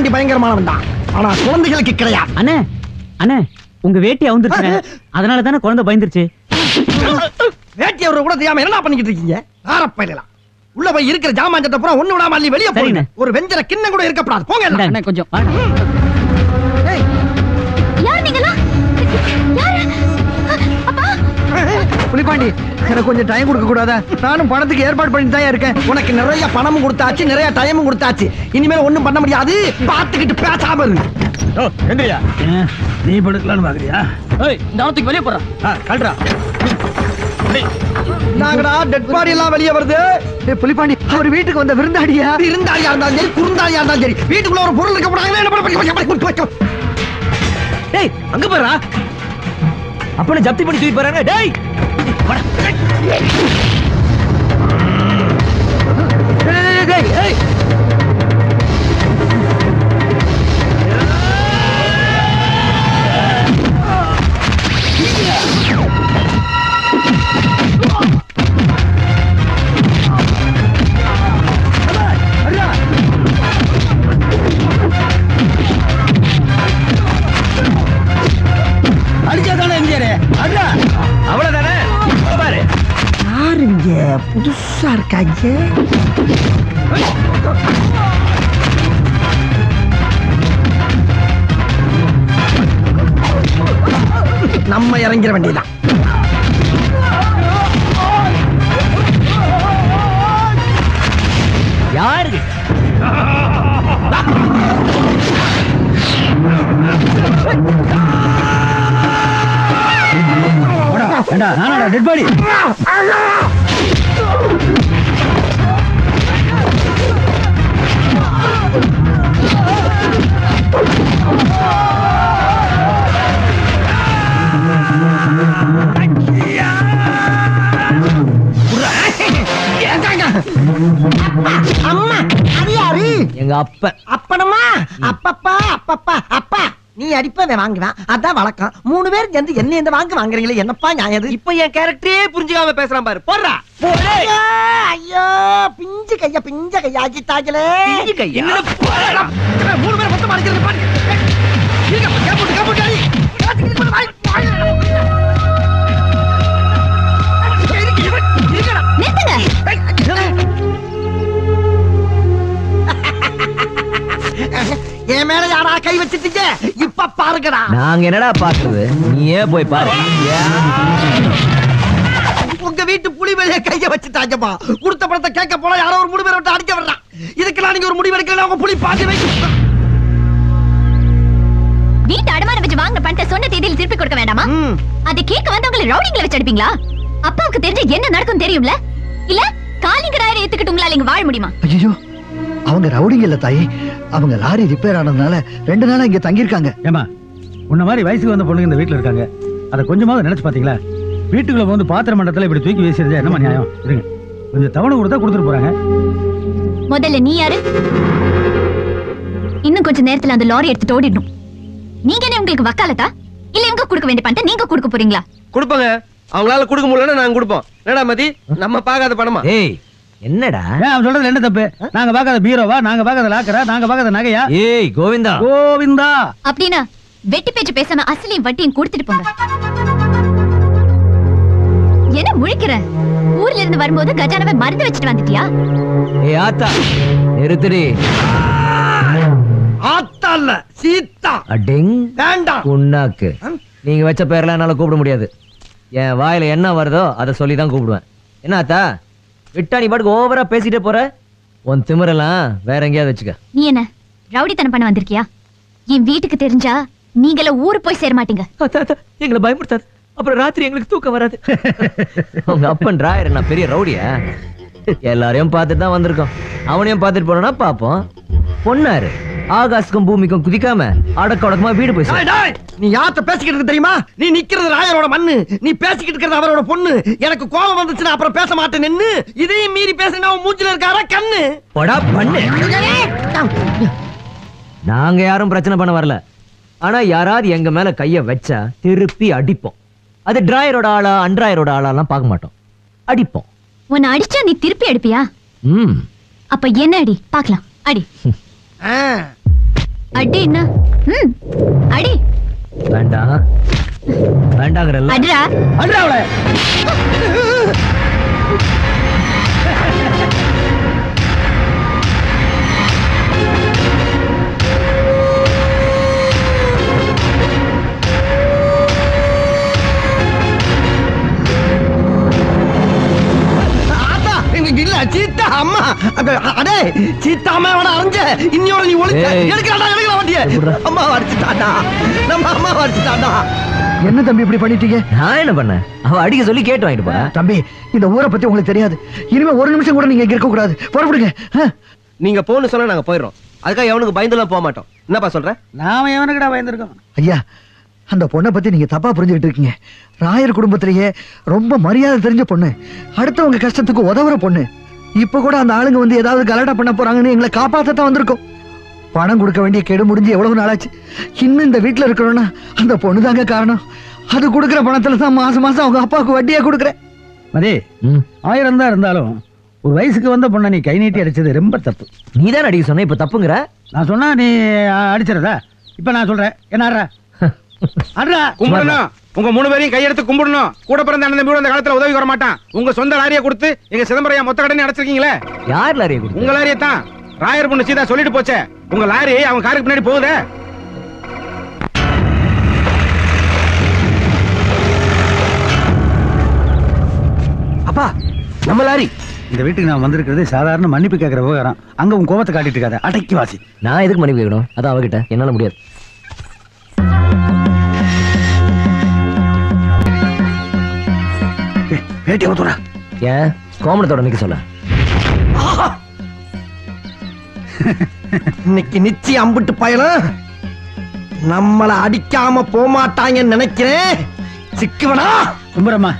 புலிபாண்டி பயங்கரமானவன் தான். ஆனா குழந்தைகளுக்கு கிடையாது. அண்ணே அண்ணே உங்க வேட்டி அவுந்துருச்சு அதனால தானே குழந்தை பயந்துருச்சு? வேட்டி அவரை கூட தெரியாம என்ன பண்ணிக்கிட்டு இருக்கீங்க? ஆரப்பையிலாம் உள்ள போய் இருக்கிற ஜாமான் பூரா ஒண்ணு விடாம அள்ளி வெளியே போறீங்க. ஒரு வெஞ்சர கிண்ணம் கூட இருக்கப்படாது போங்க கொஞ்சம் புலிப்பாண்டி எனக்கு கொஞ்சம் டைம் கொடுக்க கூடாதா? நானும் பணத்துக்கு ஏற்பாடு பண்ணிட்டு தான் இருக்கேன். உனக்கு நிறைய பணமும் கொடுத்தாச்சு நிறைய டைமும் கொடுத்தாச்சு. இனிமேல் ஒண்ணும் பண்ண முடியாது. பாத்துக்கிட்டு பேசாம இரு. நீ படுக்கலான்னு பாக்குறியா? இந்த அவத்துக்கு வெளியே போறான் கல்றா. நாங்கடா டெட் பாடி எல்லாம் வெளியே வருது. புலிப்பாண்டி அவர் வீட்டுக்கு வந்த விருந்தாடியா இருந்தாலியா இருந்தாலும் சரி இருந்தாலும் சரி. வீட்டுக்குள்ள ஒரு பொருள் இருக்க போறாங்க என்ன பண்ண டேய் அங்க போறா அப்பனை ஜப்தி பண்ணி தூக்கி போறாங்க டேய் டேய், டேய், புதுசா இருக்காங்க நம்ம இறங்கிற வேண்டியதான் யாரு? டெட் பாடி அப்ப அப்பனம்மா அப்பப்பா அப்பப்பா அப்பா நீ அடிப்பதை வாங்குவேன் அதான் வழக்கம் மூணு பேர் சேர்ந்து என்ன இந்த வாங்க வாங்குறீங்களே என்னப்பா நியாயம்? இப்ப என் கேரக்டரே புரிஞ்சுக்காம பேசுறான் பாரு போடுறா ஐயோ, ஐயோ பிஞ்சு கையா பிஞ்ச கையா பிஞ்சு? என்னடா போடா. ஏய், மூணு பேர் மொத்தமா அடிக்கிறது பாரு என் மேல யாரா கை வச்சிட்டீங்க? இப்ப பாருங்கடா. நாங்க என்னடா பாக்குறது? நீயே போய் பாரு. உங்க வீட்டு புலி மேலே கைய வச்சுட்டாங்கப்பா கொடுத்த பணத்தை கேட்க போனா யாரோ ஒரு முடிவு விட்டு அடிக்க வர்றான் இதுக்கெல்லாம் நீங்க ஒரு முடிவு எடுக்கல உங்க புலி பாத்து வை வீட்டு அடமானம் வச்சு வாங்கின பணத்தை சொன்ன தேதியில் திருப்பி கொடுக்க வேண்டாமா. அதை கேட்க வந்தவங்களை ரவுடிங்களை வச்சு அடிப்பீங்களா? அப்பாவுக்கு தெரிஞ்ச என்ன நடக்கும் தெரியும்ல? இல்ல காலிங்கராயிரம் ஏத்துக்கிட்டு உங்களால இங்க வாழ முடியுமா? ஐயோ அவங்க ரவுடிங்க இல்ல தாயி. அவங்க லாரி ரிப்பேர் ஆனதுனால ரெண்டு நாளா இங்க தங்கியிருக்காங்க. ஏமா உன்ன மாதிரி வயசுக்கு வந்த பொண்ணுங்க இந்த வீட்ல இருக்காங்க. அதை கொஞ்சமாவது நினைச்சு பாத்தீங்களா? வீட்டுக்குள்ள வந்து பாத்திர மண்டலத்துல இப்படி தூக்கி வீசிருந்தா என்னமா நியாயம்? இருங்க. கொஞ்சம் தவணை கொடுத்தா கொடுத்துட்டு போறாங்க. முதல்ல நீ யாரு? இன்னும் கொஞ்ச நேரத்துல அந்த லாரி எடுத்துட்டு ஓடிடணும். நீங்க என்ன உங்களுக்கு வக்காலத்தா? இல்ல இவங்க கொடுக்க வேண்டிய பணத்தை நீங்க கொடுக்க போறீங்களா? கொடுப்பாங்க. அவங்களால கொடுக்க முடியலன்னா நாங்க கொடுப்போம். என்னடா மதி? நம்ம பார்க்காத பணமா? ஏய் என்னடா? அவன் சொல்றது என்ன தப்பு? நாங்க பார்க்காத பீரோவா? நாங்க பார்க்காத லாக்கரா? நாங்க பார்க்காத நகையா? ஏய் கோவிந்தா. கோவிந்தா! அப்படின்னா வெட்டி பேச்சு பேசாம அசலையும் வட்டியும் கொடுத்துட்டு போங்க. என்ன முழிக்கிற? ஊர்ல இருந்து வரும்போது கஜானாவை மறந்து வச்சுட்டு வந்துட்டியா? ஏய் ஆத்தா நிறுத்துடி. ஆத்தா இல்ல சீத்தா. அடிங் வேண்டாம் புண்ணாக்கு நீங்க வச்ச பேர்லாம் என்னால கூப்பிட முடியாது. என் வாயில என்ன வருதோ அதை சொல்லி தான் கூப்பிடுவேன். என்ன ஆத்தா? விட்டா நீ பாட்டுக்கு ஓவரா பேசிட்டே போற? உன் திமிரெல்லாம் வேற எங்கேயாவது வச்சுக்க. நீ என்ன ரவுடித்தனம் பண்ண வந்திருக்கியா? என் வீட்டுக்கு தெரிஞ்சா நீங்கள ஊரு போய் சேர மாட்டீங்க. எங்களை பயமுறுத்தாது. அப்புறம் ராத்திரி எங்களுக்கு தூக்கம் வராது. உங்க அப்பன் ராயர் நான் பெரிய ரவுடியா? எல்லாரையும் பார்த்துட்டு தான் வந்திருக்கோம். அவனையும் பார்த்துட்டு போனோம்னா பாப்போம் பொண்ணாரு. ஆகாசுக்கும் பூமிக்கும் குதிக்காம அடக்க அடக்கமா வீடு போய் நீ யார்கிட்ட பேசிக்கிட்டு இருக்க தெரியுமா? நீ நிக்கிறது ராயரோட மண்ணு. நீ பேசிக்கிட்டு இருக்கிறது அவரோட பொண்ணு. எனக்கு கோபம் வந்துச்சுன்னா அப்புறம் பேச மாட்டேன் நின்னு. இதையும் மீறி பேசினா உன் மூஞ்சில இருக்காரா கண்ணு. போடா பண்ணு நாங்க யாரும் பிரச்சனை பண்ண வரல. ஆனா யாராவது எங்க மேல கைய வச்சா திருப்பி அடிப்போம். அது டிராயரோட ஆளா அன்றாயரோட ஆளாலாம் பார்க்க மாட்டோம். அடிப்போம். உன்னை அடிச்சா நீ திருப்பி அடிப்பியா? ம். அப்ப என்ன அடி பார்க்கலாம். அடி. ஆ, அடி என்ன? ம் அடி. வேண்டாம் வேண்டாங்கிறல்ல. அடிடா அண்ணா அவளை. சீத்தா அம்மா. அடே சீத்தா அம்மா அவன அரைஞ்ச இன்னியோட நீ ஒளிச்ச. எடுக்கலாடா எடுக்கலாம் வண்டிய? அம்மா அடிச்சுட்டாடா நம்ம அம்மா அடிச்சுட்டாடா என்ன தம்பி இப்படி பண்ணிட்டீங்க? நான் என்ன பண்ணேன்? அவ அடிக்க சொல்லி கேட்டு வாங்கிட்டு போறேன் தம்பி இந்த ஊரை பத்தி உங்களுக்கு தெரியாது. இனிமே ஒரு நிமிஷம் கூட நீங்க இங்க இருக்க கூடாது புறப்படுங்க? நீங்க போன்னு சொன்னா நாங்க போயிடுறோம். அதுக்காக எவனுக்கு பயந்துலாம் போக மாட்டோம். என்னப்பா சொல்ற? நாம எவனுக்குடா பயந்துருக்கோம்? ஐயா அந்த பொண்ணை பத்தி நீங்க தப்பா புரிஞ்சுக்கிட்டு இருக்கீங்க. ராயர் குடும்பத்திலேயே ரொம்ப மரியாதை தெரிஞ்ச பொண்ணு. அடுத்தவங்க கஷ்டத்துக்கு உதவுற பொண்ணு. இப்ப கூட அந்த ஆளுங்க வந்து ஏதாவது கலாட்டா பண்ண போறாங்கன்னு எங்களை காப்பாத்தத்தான் வந்திருக்கோம். பணம் கொடுக்க வேண்டிய கெடு முடிஞ்சு எவ்வளவு நாளாச்சு. இன்னும் இந்த வீட்டுல இருக்கிறோம்னா அந்த பொண்ணு தாங்க காரணம். அது கொடுக்குற பணத்துல தான் மாசம் மாசம் அவங்க அப்பாவுக்கு வட்டியா கொடுக்குறேன். மதி. ஆயிரம் தான் இருந்தாலும் ஒரு வயசுக்கு வந்த பொண்ணை நீ கை நீட்டி அடிச்சது ரொம்ப தப்பு. நீ தானே அடிக்க சொன்ன இப்ப தப்புங்கிற? நான் சொன்னா நீ அடிச்சிடதா இப்ப நான் சொல்றேன். என்ன கும்பிடணும். உங்க மூணு பேரையும் கையெடுத்து கும்பிடணும். கூட பிறந்த அண்ணன் தம்பி அந்த காலத்துல உதவி வர மாட்டான் உங்க சொந்த லாரியை கொடுத்து எங்க சிதம்பரம் மொத்த கடனை அடைச்சிருக்கீங்களே? யார் கொடுத்து உங்க லாரியை தான். ராயர் பொண்ணு சீதா சொல்லிட்டு போச்சே. உங்க லாரி அவன் காருக்கு பின்னாடி போகுதே? அப்பா நம்ம லாரி. இந்த வீட்டுக்கு நான் வந்திருக்கிறது சாதாரண மன்னிப்பு கேட்கிற விவகாரம். அங்க உன் கோபத்தை காட்டிட்டு இருக்காத. அடக்கி வாசி. நான் எதுக்கு மன்னிப்பு கேட்கணும்? அதான் அவகிட்ட. என்னால முடியாது. வேட்டி ஊத்துறா ஏன்? கோமணத்தோட நிக்க சொல்ல. இன்னைக்கு நிச்சயம் அம்பிட்டு பயலும். நம்மள அடிக்காம போமாட்டாங்கன்னு நினைக்கிறேன். சிக்குவனா? கும்புறம்மா.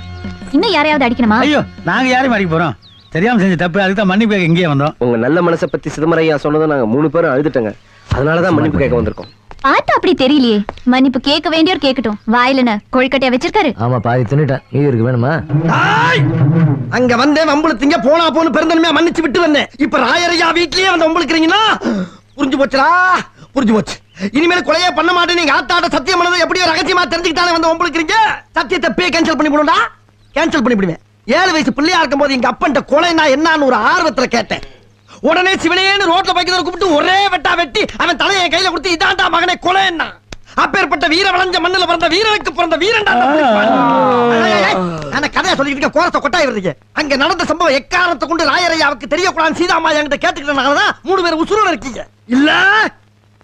இன்னும் யாரையாவது அடிக்கணுமா? ஐயோ நாங்க யாரையும் அடிக்க போறோம். தெரியாம செஞ்ச தப்பு அதுக்கு தான் மன்னிப்பு கேட்க இங்கேயே வந்தோம். உங்க நல்ல மனசை பத்தி சிதம்பரையா சொன்னதும் நாங்க மூணு பேரும் அழுதுட்டோங்க. அதனாலதான் மன்னிப்பு கேட்க வந்திருக்கோம். பார்த்தா அப்படி தெரியலையே. மன்னிப்பு கேட்க வேண்டியோர் கேட்கட்டும். வாயில என்ன கொழுக்கட்டையா வச்சிருக்காரு? ஆமா பாதி தின்னுட்டேன். மீதி இருக்கு வேணுமா! அங்க வந்தேன் வம்புழுத்தீங்க போனா போன்னு பெருந்தன்மையா மன்னிச்சு விட்டு வந்தேன். இப்ப ராயரையா வீட்லயே வந்து வம்புழுக்கிறீங்கன்னா புரிஞ்சு போச்சுடா புரிஞ்சு போச்சு. இனிமேல் கொலையே பண்ண மாட்டேன் நீங்க ஆத்தாட்ட சத்தியம் பண்ணதை எப்படியோ ரகசியமா தெரிஞ்சுக்கிட்டாலே வந்து வம்புழுக்கிறீங்க. சத்தியத்தை பே கேன்சல் பண்ணி போடுடா கேன்சல் பண்ணி விடுவேன் ஏழு வயசு பிள்ளையா இருக்கும்போது எங்க அப்பன்ட்ட கொலைனா என்னன்னு ஒரு ஆர்வத்துல கேட்டேன். உடனே சிவனேன்னு ரோட்ல பைக்கதர் கூப்பிட்டு ஒரே வெட்டா வெட்டி அவன் தலையை கையில கொடுத்து இதாண்டா மகனே என்ன அப்பேற்பட்ட வீர வளைஞ்ச மண்ணுல பிறந்த வீரனுக்கு பிறந்த வீரன்டா அந்த கதையை சொல்லிக்கிட்டு கோரத்தை கொட்டாய் வருதுங்க அங்க நடந்த சம்பவம் எக்காரணத்தை கொண்டு ராயரையாவுக்கு தெரியக்கூடாது சீதாமா என்கிட்ட கேட்டுக்கிட்டனாலதான் மூணு பேர் உசுரோட இருக்கீங்க இல்ல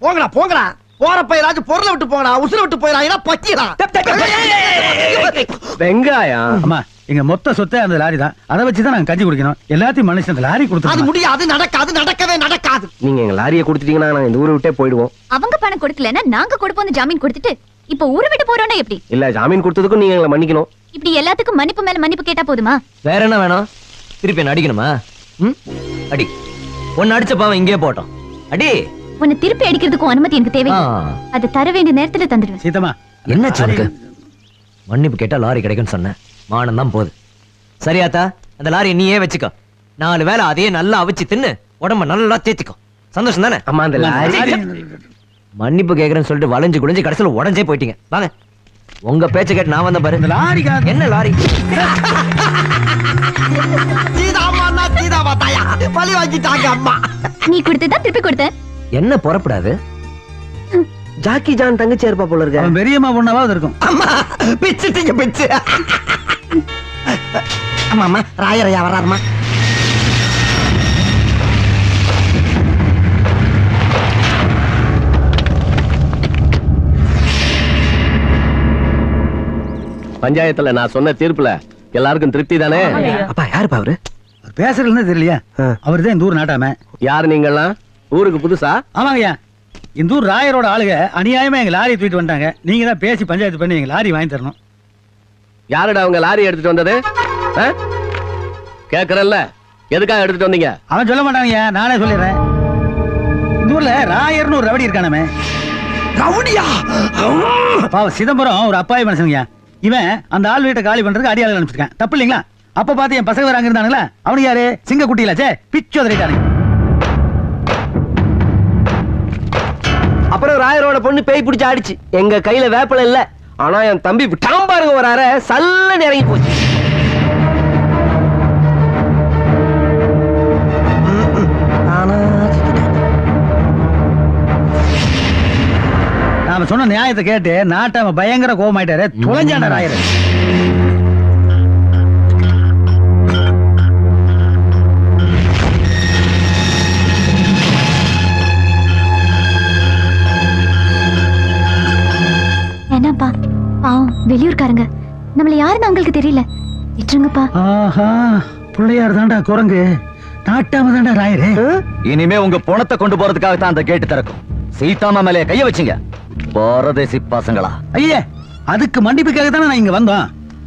போங்கடா போங்கடா போறப்ப ஏதாச்சும் பொருளை விட்டு போங்கடா உசுர விட்டு போயிடா பக்கிடா வெங்காயம் எங்க மொத்த சொத்தே அந்த லாரி தான். அதை வச்சு தான் நாங்க கஞ்சி குடிக்கணும். எல்லாத்தையும் மனுஷன் அந்த லாரி அது கொடுத்து முடியாது நடக்காது நடக்கவே நடக்காது. நீங்க எங்க லாரியை கொடுத்துட்டீங்கன்னா நாங்க இந்த ஊரை விட்டே போயிடுவோம். அவங்க பணம் கொடுக்கலன்னா நாங்க கொடுப்போம் ஜாமீன் கொடுத்துட்டு இப்ப ஊரை விட்டு போறோம்னா எப்படி? இல்ல ஜாமீன் கொடுத்ததுக்கும் நீங்க எங்களை மன்னிக்கணும். இப்படி எல்லாத்துக்கும் மன்னிப்பு மேல மன்னிப்பு கேட்டா போதுமா? வேற என்ன வேணும்? திருப்பி என்ன அடிக்கணுமா? ம்? அடி. ஒன்னு அடிச்ச பாவம் இங்கேயே போட்டோம். அடி. உன்னை திருப்பி அடிக்கிறதுக்கும் அனுமதி எனக்கு தேவை. அது தர வேண்டிய நேரத்துல தந்துடுவேன். சீத்தம்மா என்ன சொல்லுங்க மன்னிப்பு கேட்டா லாரி கிடைக்கும்னு சொன்னேன். மானம் தான் போகுது சரியாத்தா அந்த லாரியை நீயே வச்சுக்கோ. நாலு வேளை அதையே நல்லா அவிச்சு தின்னு உடம்ப நல்லா தேத்திக்கோ. சந்தோஷம் தானே? அம்மா அந்த லாரி. மன்னிப்பு கேக்குறேன்னு சொல்லிட்டு வளைஞ்சு குடிஞ்சு கடைசியில உடஞ்சே போயிட்டீங்க. வாங்க. உங்க பேச்ச கேட்டு நான் வந்த பாரு. இந்த லாரிக்காக என்ன லாரி? சீதாமா சீதாமா தாயா? பழி வாங்கிட்டாங்க அம்மா. நீ கொடுத்ததா திருப்பி கொடுத்த? என்ன புறப்படாது? ஜாக்கி ஜான் தங்கச்சி இருப்பா போல இருக்க. அவன் பெரியம்மா பொண்ணாவது இருக்கும். அம்மா பிச்சுட்டீங்க பிச்சு. ஆமா அம்மா ராயரையா வர்றாருமா பஞ்சாயத்துல நான் சொன்ன தீர்ப்புல எல்லாருக்கும் திருப்தி தானே? அப்பா யாருப்பா அவரு? பேசுறதுன்னு தெரியலையா. அவர் தான் இந்த ஊர் நாட்டாம. யாரு நீங்கெல்லாம் ஊருக்கு புதுசா? ஆமாங்கய்யா. இந்த ஊர் ராயரோட ஆளுங்க அநியாயமா எங்க லாரி தூக்கிட்டு வந்துட்டாங்க. நீங்க தான் பேசி பஞ்சாயத்து பண்ணி எங்க லாரி வாங்கி தரணும். யாருடா அவங்க லாரி எடுத்துட்டு வந்தது? கேக்குறல்ல. எதுக்காக எடுத்துட்டு வந்தீங்க? அவன் சொல்ல மாட்டாங்கய்யா நானே சொல்லிடுறேன். இந்த ஊர்ல ராயர்னு ஒரு ரவடி இருக்கானமே. ரவுடியா? பாவம் சிதம்பரம் ஒரு அப்பாவி மனுஷனுங்கய்யா இவன் அந்த ஆள் வீட்டை காலி பண்றதுக்கு அடியாளர் அனுப்பிச்சிருக்கான். தப்பு இல்லைங்களா? அப்ப பார்த்து என் பசங்க அங்க இருந்தானுங்களா? அவனுக்கு யாரு? சிங்க குட்டியிலாச்சே பிச்சு உதறிட்டானுங்க. அப்புறம் ராயரோட பொண்ணு பேய் பிடிச்சு ஆடிச்சு எங்க கையில வேப்பல இல்ல. ஆனா என் தம்பி விட்டாம் பாருங்க அரை சல்ல இறங்கி போச்சு. நாம சொன்ன நியாயத்தை கேட்டு நாட்டாம பயங்கர கோவமாயிட்டாரு தொலைஞ்சாண்ட ராயர். வெளியூர்காரங்க. நம்மள யாருன்னு அவங்களுக்கு தெரியல. விட்டுருங்கப்பா. ஆஹா பிள்ளையார் தாண்டா குரங்கு. நாட்டாம தாண்டா ராயரு. இனிமே உங்க பணத்தை கொண்டு போறதுக்காக தான் அந்த கேட்டு திறக்கும். சீதாமா மேலே கைய வச்சுங்க. பாரதேசி பசங்களா. ஐயே அதுக்கு மன்னிப்புக்காக தானே நான் இங்க வந்தோம்.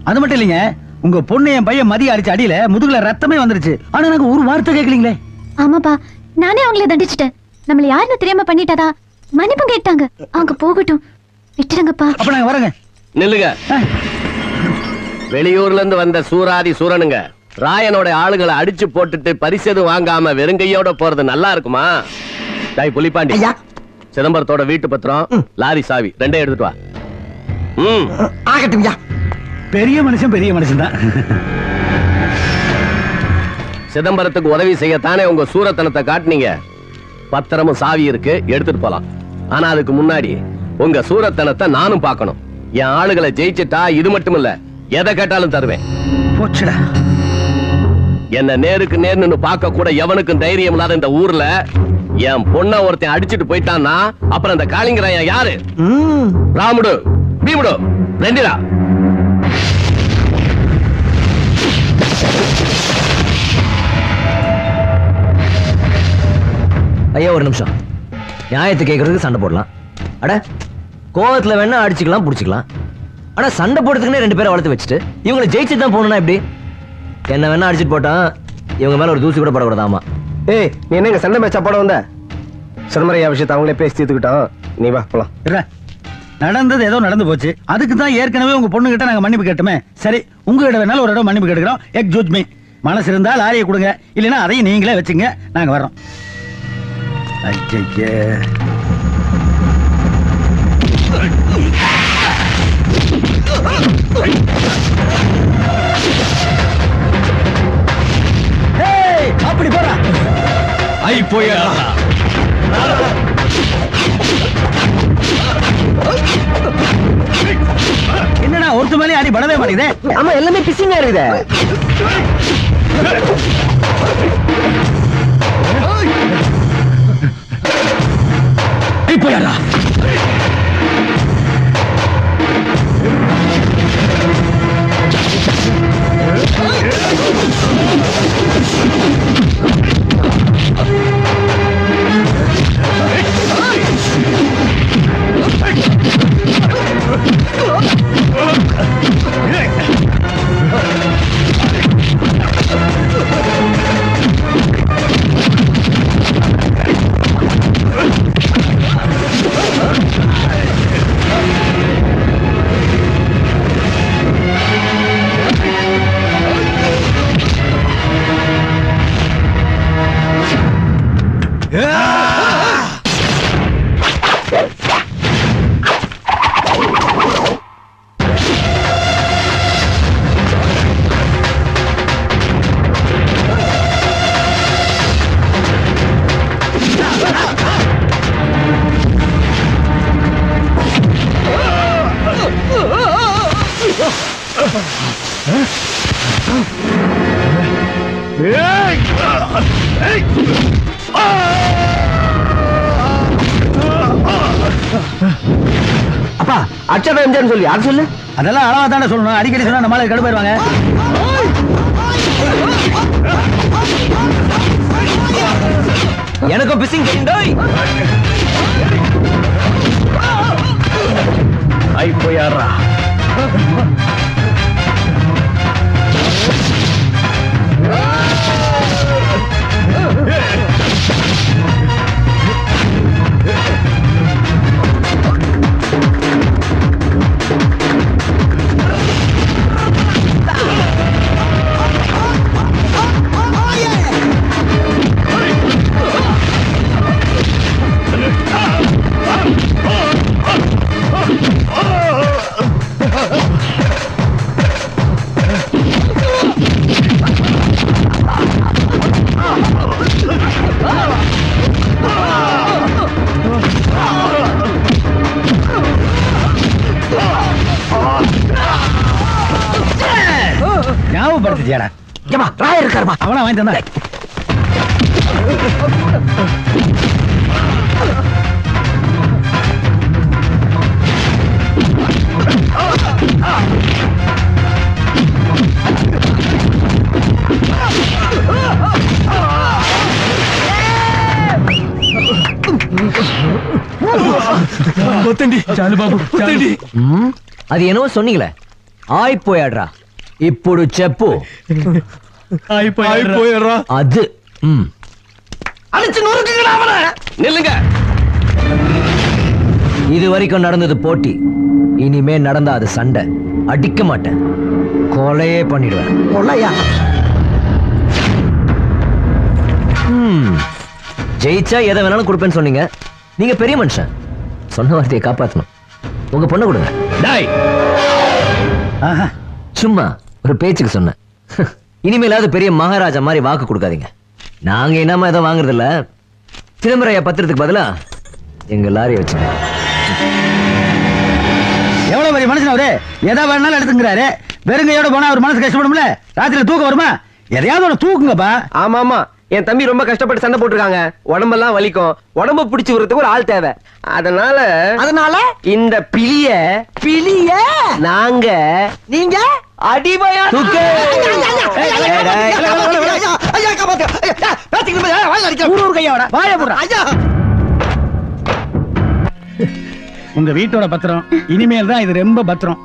அது மட்டும் இல்லைங்க உங்க பொண்ணு என் பையன் மதிய அடிச்ச அடியில முதுகுல ரத்தமே வந்துருச்சு. ஆனா நாங்க ஒரு வார்த்தை கேட்கலீங்களே. ஆமாப்பா நானே அவங்கள தண்டிச்சிட்டேன். நம்மள யாருன்னு தெரியாம பண்ணிட்டாதா? மன்னிப்பு கேட்டாங்க. அவங்க போகட்டும். விட்டுருங்கப்பா. அப்ப நாங்க வரேங்க. நில்லுங்க. வெளியூர்ல இருந்து வந்த சூராதி சூரனுங்க ராயனோட ஆளுங்களை அடிச்சு போட்டுட்டு பரிசு எதுவும் வாங்காம வெறுங்கையோட போறது நல்லா இருக்குமா? டாய் புலிப்பாண்டி. சிதம்பரத்தோட வீட்டு பத்திரம் லாரி சாவி ரெண்டே எடுத்துட்டு வா. ம். ஆகட்டும் பெரிய மனுஷன் பெரிய மனுஷன் தான். சிதம்பரத்துக்கு உதவி செய்யத்தானே உங்க சூரத்தனத்தை காட்டுனீங்க? பத்திரமும் சாவி இருக்கு எடுத்துட்டு போலாம். ஆனா அதுக்கு முன்னாடி உங்க சூரத்தனத்தை நானும் பார்க்கணும். என் ஆளுகளை ஜெயிச்சிட்டா இது மட்டும் இல்ல எதை கேட்டாலும் தருவேன். போச்சுடா. என்ன நேருக்கு நேர் நின்னு பார்க்க கூட எவனுக்கும் தைரியம் இல்லாத இந்த ஊர்ல என் பொண்ண ஒருத்தன் அடிச்சிட்டு போயிட்டான்னா அப்புறம் இந்த காளிங்கராயன் யாரு? ராமுடு பீமுடு ரெண்டிடா ஐயா ஒரு நிமிஷம். நியாயத்தை கேட்கறதுக்கு சண்டை போடலாம். அட கோவத்துல வேணா அடிச்சுக்கலாம் புடிச்சுக்கலாம். ஆனா சண்டை போடுறதுக்குன்னே ரெண்டு பேரை வளர்த்து வச்சுட்டு இவங்களை ஜெயிச்சு தான் போகணும்னா எப்படி? என்ன வேணா அடிச்சிட்டு போட்டான் இவங்க மேல ஒரு தூசி கூட படக்கூடாதாமா? ஏய் நீ என்ன இங்க சண்டை மேட்சா போட வந்த? சிதம்பரையா விஷயத்தை அவங்களே பேசி தீர்த்துக்கிட்டோம் நீ வா போலாம். நடந்தது ஏதோ நடந்து போச்சு. அதுக்கு தான் ஏற்கனவே உங்க பொண்ணு கிட்ட நாங்க மன்னிப்பு கேட்டோமே. சரி உங்ககிட்ட வேணாலும் ஒரு இடம் மன்னிப்பு கேட்டுக்கிறோம். எக் மீ மனசு இருந்தா லாரியை கொடுங்க. இல்லைன்னா அதையும் நீங்களே வச்சுங்க. நாங்க வர்றோம். ஐயே அப்படி போறா ஐ போயா என்னடா ஒருத்த மேலே அடி படவே மாட்டேங்குதே. ஆமா எல்லாமே பிசிங்கா இருக்குதே. இப்போ எம்ஜிஆர் சொல்லி? அது சொல்லு அதெல்லாம் அளவா தானே சொல்லணும். அடிக்கடி சொன்னா நம்மளால கடுப்பாயிருவாங்க எனக்கும் பிசிங் தெரியும் ஐ போயாரா? ஞாபகப்படுத்தியாடா ஏமா ராய இருக்காருமா அவனா வாங்கி தந்தா அது என்னவோ சொன்னீங்களே. ஆய் போயாடுறா. ఇప్పుడు చెప్పు அது ம் அடிச்சு நொறுக்குங்கடா அவனை நில்லுங்க இது வரைக்கும் நடந்தது போட்டி இனிமே நடந்தா அது சண்டை அடிக்க மாட்டேன் கொலையே பண்ணிடுவேன் கொள்ளையா ம். ஜெயிச்சா எதை வேணாலும் கொடுப்பேன்னு சொன்னீங்க நீங்க பெரிய மனுஷன் சொன்ன வார்த்தையை காப்பாத்தணும் உங்க பொண்ணை கொடுங்க டாய் ஆஹா சும்மா ஒரு பேச்சுக்கு சொன்னேன். இனிமேலாவது பெரிய மகாராஜா மாதிரி வாக்கு கொடுக்காதீங்க. நாங்க என்னமா எதுவும் வாங்குறது இல்ல சிதம்பரையா பத்திரத்துக்கு பதிலா எங்க லாரியை வச்சுங்க. எவ்வளவு பெரிய மனுஷன் அவரு? எதா வேணாலும் எடுத்துங்கிறாரு. வெறுங்கையோட போனா அவர் மனசு கஷ்டப்படும்ல ராத்திரில தூக்கம் வருமா? எதையாவது ஒண்ணு தூக்குங்கப்பா. ஆமா ஆமா என் தம்பி ரொம்ப கஷ்டப்பட்டு சண்டை போட்டிருக்காங்க. உடம்பெல்லாம் வலிக்கும். உடம்ப பிடிச்சு விடுறதுக்கு ஒரு ஆள் தேவை. அதனால அதனால? இந்த பிலிய பிலிய நாங்க நீங்க? போடுறா உங்க வீட்டோட பத்திரம் இனிமேல் தான் இது ரொம்ப பத்திரம்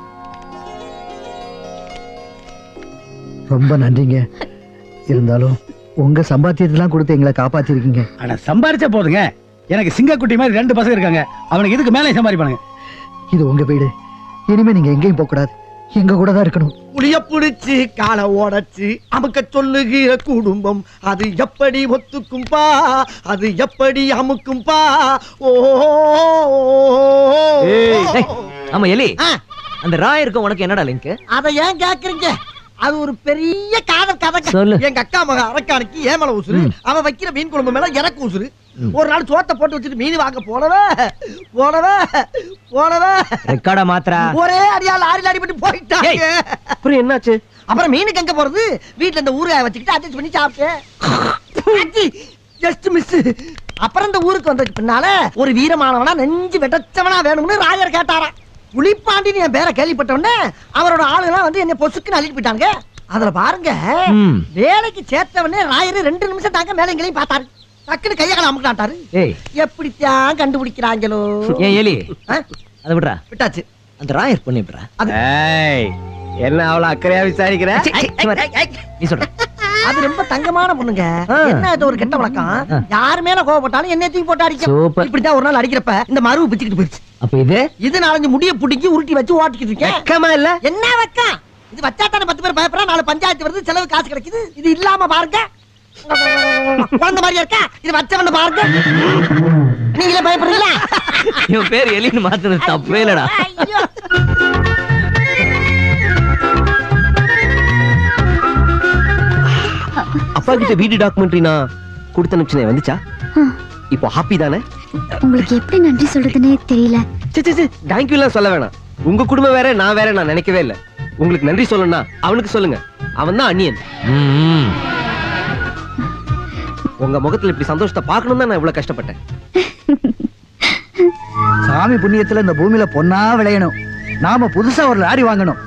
ரொம்ப நன்றிங்க இருந்தாலும் உங்க சம்பாத்தியத்தெல்லாம் கொடுத்து எங்களை காப்பாத்திருக்கீங்க ஆனா சம்பாரிச்சா போதுங்க எனக்கு சிங்கக்குட்டி மாதிரி ரெண்டு பசங்க இருக்காங்க அவனுக்கு இதுக்கு மேலே சம்பாதிப்பானுங்க இது உங்க வீடு இனிமே நீங்க எங்கேயும் போக கூடாது எங்க கூட தான் இருக்கணும். புளிய புடிச்சு காலை ஓடச்சு அமுக்க சொல்லுகிற குடும்பம் அது எப்படி ஒத்துக்கும்பா அது எப்படி அமுக்கும்பா ஓ ஏய், ஆமா எலி. அந்த ராயருக்கும் உனக்கு என்னடா லிங்க்? அத ஏன் கேக்குறீங்க? அது ஒரு பெரிய காதல் கதை சொல்லு. எங்க அக்கா மக அரக்கானுக்கு ஏமல உசுரு அவன் வைக்கிற மீன் குழம்பு மேல எனக்கு உசுரு ஒரு நாள் சோத்தை போட்டு வச்சுட்டு மீன் வாங்க போனவே போனவே போனவே. ரெக்கார்டா மாத்திரா ஒரே அடியா லாரில அடிபட்டு போயிட்டாங்க. அப்புறம் என்னாச்சு? அப்புறம் மீனுக்கு எங்க போறது? வீட்ல இந்த ஊறுகாய வச்சுக்கிட்டு அட்ஜஸ்ட் பண்ணி சாப்பிட்டேன். ஜஸ்ட் மிஸ் அப்புறம் இந்த ஊருக்கு வந்ததுக்கு பின்னால ஒரு வீரமானவனா நெஞ்சு வெட்டச்சவனா வேணும்னு ராயர் கேட்டாராம். புலிப்பாண்டின்னு என் பேரை கேள்விப்பட்ட உடனே அவரோட ஆளுங்கெல்லாம் வந்து என்ன பொசுக்குன்னு அள்ளிட்டு போயிட்டாங்க அதுல பாருங்க. வேலைக்கு சேர்த்தவனே ராயர் ரெண்டு நிமிஷம் தாங்க மேல எங்களையும் பார்த்தாரு. டக்குன்னு கையை கால அமுக்கிட்டாரு ஏய். எப்படித்தான் கண்டுபிடிக்கிறாங்களோ. ஏன் எலி ஆ? அதை விட்றா. விட்டாச்சு. அந்த ராயர் பண்ணிவிட்றா ஏய், என்ன அவ்வளவு அக்கறையா விசாரிக்கிற? நீ சொல்ற. அது ரொம்ப தங்கமான பொண்ணுங்க. என்ன இது ஒரு கெட்ட வழக்கம்? யார் மேல கோவப்பட்டாலும் என்ன தூக்கி போட்டு அடிக்கும். சூப்பர். இப்படித்தான் ஒரு நாள் அடிக்கிறப்ப இந்த மருவு பிச்சுக்கிட்டு போயிடுச்சு. அப்ப இது? இது நாலஞ்சு முடிய புடிக்கி உருட்டி வச்சு ஓட்டிக்கிட்டு இருக்கேன். வெக்கமா இல்ல? என்ன வெக்கம்? இது வச்சா தானே பத்து பேர் பயப்படுறா நாலு பஞ்சாயத்து வருது செலவு காசு கிடைக்குது. இது இல்லாம பாருங்க. குழந்தை மாதிரியா இருக்கா? இது வச்சவன பாருங்க. நீங்களே பயப்படுறீங்களா? இவன் பேர் எலின்னு மாத்துனது தப்பே இல்லடா. அப்பா கிட்ட வீடு டாக்குமெண்ட்ரி நான் கொடுத்த அனுப்பிச்சேன் வந்துச்சா? இப்போ ஹாப்பி தானே? உங்களுக்கு எப்படி நன்றி சொல்றதுன்னே தெரியல. சே சே, சே தேங்க்யூ எல்லாம் சொல்ல வேணாம். உங்க குடும்பம் வேற நான் வேற நான் நினைக்கவே இல்ல. உங்களுக்கு நன்றி சொல்லணும்னா அவனுக்கு சொல்லுங்க. அவன் தான் அந்நியன். ம். உங்க முகத்துல இப்படி சந்தோஷத்தை பார்க்கணும் தான் நான் இவ்வளவு கஷ்டப்பட்டேன். சாமி புண்ணியத்துல இந்த பூமியில பொன்னா விளையணும். நாம புதுசா ஒரு லாரி வாங்கணும்.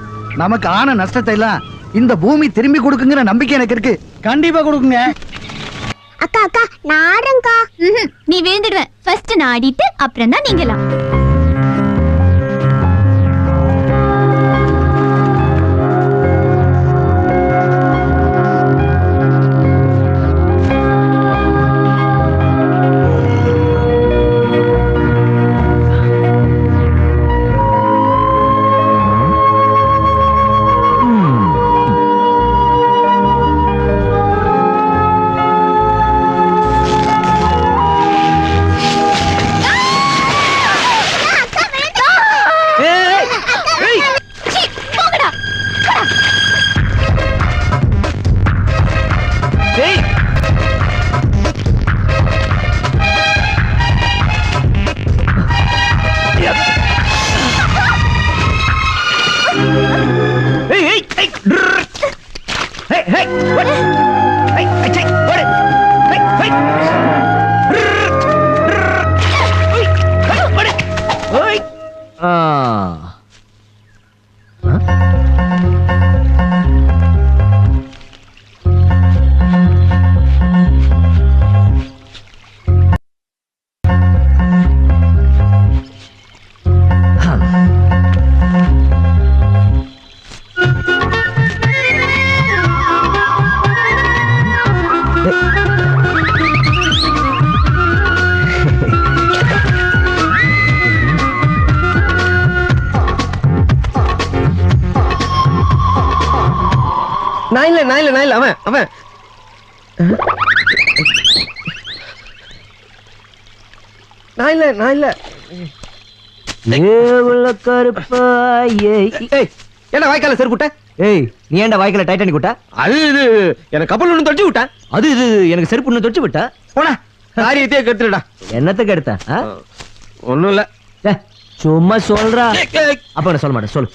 நமக்கு ஆன நஷ்டத்தை எல்லாம் இந்த பூமி திரும்பி கொடுக்குங்கிற நம்பிக்கை எனக்கு இருக்கு. கண்டிப்பா கொடுக்குங்க. அக்கா அக்கா நான் ஆடுறேன்க்கா நீ விழுந்துடுவேன் ஃபர்ஸ்ட் நான் ஆடிட்டு அப்புறம் தான் நீங்கலாம். நான் இல்ல நான் இல்ல அவன் அவன். நான் இல்ல நான் இல்ல. ஏவுல கருப்பா ஏய் வாய்க்கால விட்ட? நீ ஏன்டா வாய்க்கல டைட்டானிக் விட்ட? அது இது எனக்கு கப்பல் ஒண்ணு தொட்டி விட்டேன் அது இது எனக்கு செருப்பு ஒண்ணு தொட்டு விட்ட. போடா காரியத்தையே கெடுத்துடா என்னத்துக்கு எடுத்தேன் ஆ? ஒண்ணும் இல்ல. சும்மா சொல்றா. அப்ப சொல்ல மாட்டேன் சொல்லு.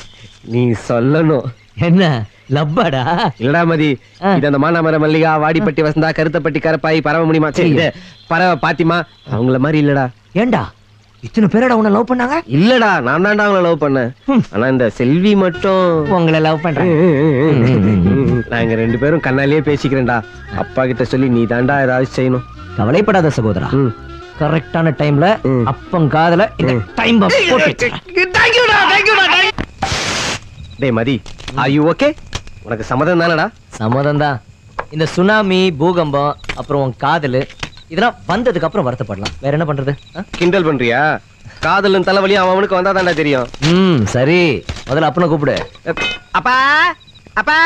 நீ சொல்லணும். என்ன? லப்பாடா இல்லடா மதி. இது அந்த மானாமர மல்லிகா வாடிப்பட்டி வசந்தா கருத்தப்பட்டி கரப்பாய் பறவை முடியுமா சரி பறவை பாத்திமா அவங்கள மாதிரி இல்லடா. ஏன்டா இத்தனை பேரடா உன்னை லவ் பண்ணாங்க? இல்லடா நான் தான்டா அவங்கள லவ் பண்ணேன். ஆனா இந்த செல்வி மட்டும். உங்களை லவ் பண்றேன். நாங்க ரெண்டு பேரும் கண்ணாலேயே பேசிக்கிறேன்டா. அப்பா கிட்ட சொல்லி நீ தாண்டா ஏதாவது செய்யணும். கவலைப்படாத சகோதரா. கரெக்டான டைம்ல. அப்பன் காதுல இந்த டைம் போட்டு வச்சிடுறேன். டேய் மதி ஆர் யூ ஓகே உனக்கு சம்மதம் தானடா? சம்மதம் தான் இந்த சுனாமி பூகம்பம் அப்புறம் உன் காதலு இதெல்லாம் வந்ததுக்கு அப்புறம் வருத்தப்படலாம். வேற என்ன பண்றது? ஆ? கிண்டல் பண்றியா? காதலும் தலைவலியும் அவன் அவனுக்கு வந்தா தாண்டா தெரியும். ம் சரி. முதல்ல அப்பனை கூப்பிடு. அப்பா அப்பா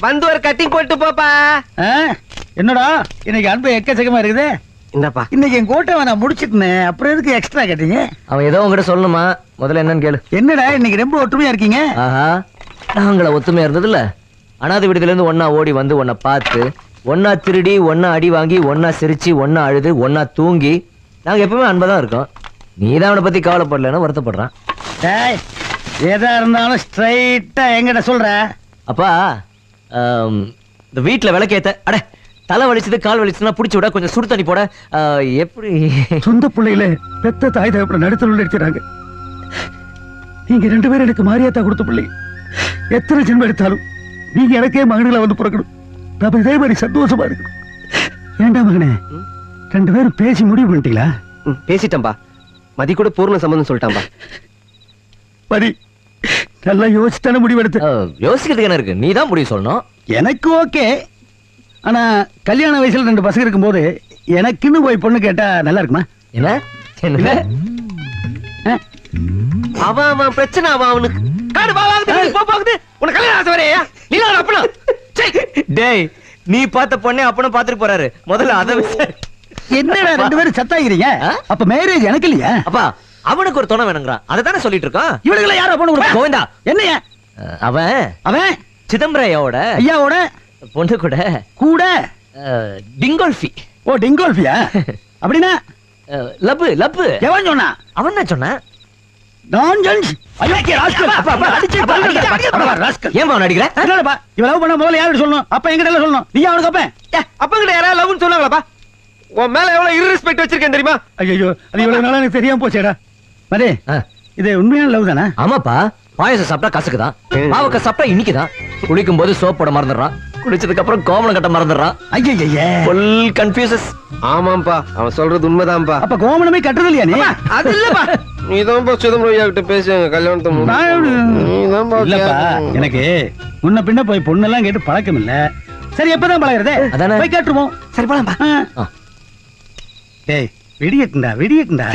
வந்து ஒரு கட்டிங் போட்டு போப்பா. ஆ? என்னடா? இன்னைக்கு அன்பு எக்கச்சக்கமா இருக்குது. இந்தாப்பா. இன்னைக்கு என் கோட்டை நான் முடிச்சிட்டேன் அப்புறம் எதுக்கு எக்ஸ்ட்ரா கேட்டீங்க அவன் ஏதோ உங்ககிட்ட சொல்லணுமா? முதல்ல என்னன்னு கேளு. என்னடா இன்னைக்கு ரொம்ப ஒற்றுமையா இருக்கீங்க? ஆஹா. நாங்கள ஒத்துமையா இருந்ததுல அனாதை விடுதல இருந்து ஒன்னா ஓடி வந்து உன்னை பார்த்து ஒன்னா திருடி ஒன்னா அடி வாங்கி ஒன்னா சிரிச்சு ஒன்னா அழுது ஒன்னா தூங்கி நாங்க எப்பவுமே அன்பா தான் இருக்கோம். நீ தான் அவனை பத்தி கவலைப்படலன்னு வருத்தப்படுறான். டேய் எதா இருந்தாலும் ஸ்ட்ரைட்டா எங்கிட்ட சொல்ற. அப்பா ஆம், இந்த வீட்டுல விளக்கேத்த அட தலை வலிச்சது கால் வலிச்சதுன்னா புடிச்சு விட கொஞ்சம் சுடு தண்ணி போட ஆ, எப்படி? சொந்த பிள்ளையில பெத்த தாய் தகப்பட நடுத்தல் அடிச்சாங்க நீங்க ரெண்டு பேரும் எனக்கு மாரியாத்தா கொடுத்த பிள்ளை. எத்தனை ஜென்மம் எடுத்தாலும் நீங்க எனக்கே மகன்களை வந்து பிறக்கணும். நம்ம இதே மாதிரி சந்தோஷமா இருக்கணும். ஏண்டா மகனே? ரெண்டு பேரும் பேசி முடிவு பண்ணிட்டீங்களா? பேசிட்டேன்பா. மதி கூட பூர்ண சம்மந்தம் சொல்லிட்டான்பா. மதி நல்லா யோசித்தானே முடிவெடுத்து ஆ, யோசிக்கிறதுக்கு என்ன இருக்கு? நீ தான் முடிவு சொல்லணும். எனக்கு ஓகே. ஆனா கல்யாண வயசுல ரெண்டு பசங்க இருக்கும்போது எனக்குன்னு போய் பொண்ணு கேட்டா நல்லா இருக்குமா? என்ன? என்ன? அவன் அவன் பிரச்சனை அவன் அவனுக்கு. காடு பா வாங்குது போ போகுது. உனக்கு கல்யாணம் ஆசை வரையா நீ தான் அப்பனா டேய் நீ பார்த்த பொண்ணே அப்பனும் பாத்துட்டு போறாரு. முதல்ல அதை. என்னடா ரெண்டு பேரும் சத்தாகிறீங்க? அப்ப மேரேஜ் எனக்கு இல்லையா? அப்பா அவனுக்கு ஒரு துணை வேணுங்கிறான். அதை தானே சொல்லிட்டு இருக்கான் இவனுங்களை யாரா பொண்ணு கொடுப்பா? கோவிந்தா. என்னையா? அவன் அவன்? சிதம்பரையோட ஐயாவோட? பொண்ணு கூட. கூட? டிங்கோல்ஃபி. ஓ டிங்கோல்ஃபியா? அப்படின்னா? லப்பு லப்பு. எவன் சொன்னா அவன் என்ன சொன்னான்? நான்சென்ஸ் அயோக்கிய ராஸ்கல்! அப்பா அப்பா அடிச்சு தள்ளுறா ராஸ்கல். ஏன் அவன் அடிக்கிற? என்னடா இவன் லவ் பண்ண முதல்ல யாரு சொல்லணும்? அப்ப எங்கிட்ட எல்லாம் சொல்லணும். நீ அவனுக்கு அப்ப. அப்ப கிட்ட யாராவது லவ்னு சொன்னாங்களாப்பா உன் மேல எவ்வளவு இர்ரெஸ்பெக்ட் வச்சிருக்கேன் தெரியுமா? ஐயோ அது இவ்வளவு நாளா எனக்கு தெரியாம போச்சேடா. மதே. இது உண்மையான லவ் தானே? ஆமாப்பா. பாயசம் சாப்பிட்டா கசக்குதான். ம். பாவக்காய் சாப்பிட்டா இன்னைக்குதான் குளிக்கும் போது சோப் போட மறந்துடுறான். குளிச்சதுக்கு அப்புறம் கோமணம் கட்ட மறந்துடுறான். ஐயய்யே. ஃபுல் கன்ஃபியூசஸ் ஆமாம்பா அவன் சொல்றது உண்மைதான்ப்பா. அப்ப கோமணமே கட்டுறது இல்லையா நீ? அது இல்லப்பா. நீ தான்ப்பா சிதம்பரம் ஐயா கிட்ட பேசுங்க கல்யாணத்தை நான் எப்படி- நீதான்ப்பா இல்லப்பா கேட்கணும். எனக்கு முன்ன பின்ன போய் பொண்ணெல்லாம் கேட்டு பழக்கம் இல்ல சரி எப்பதான் பழகிறது? அதானே. போய் கேட்டுருவோம். சரி போலாம்பா ஆ. டேய் வெடியட்டுண்டா வெடியட்டுண்டா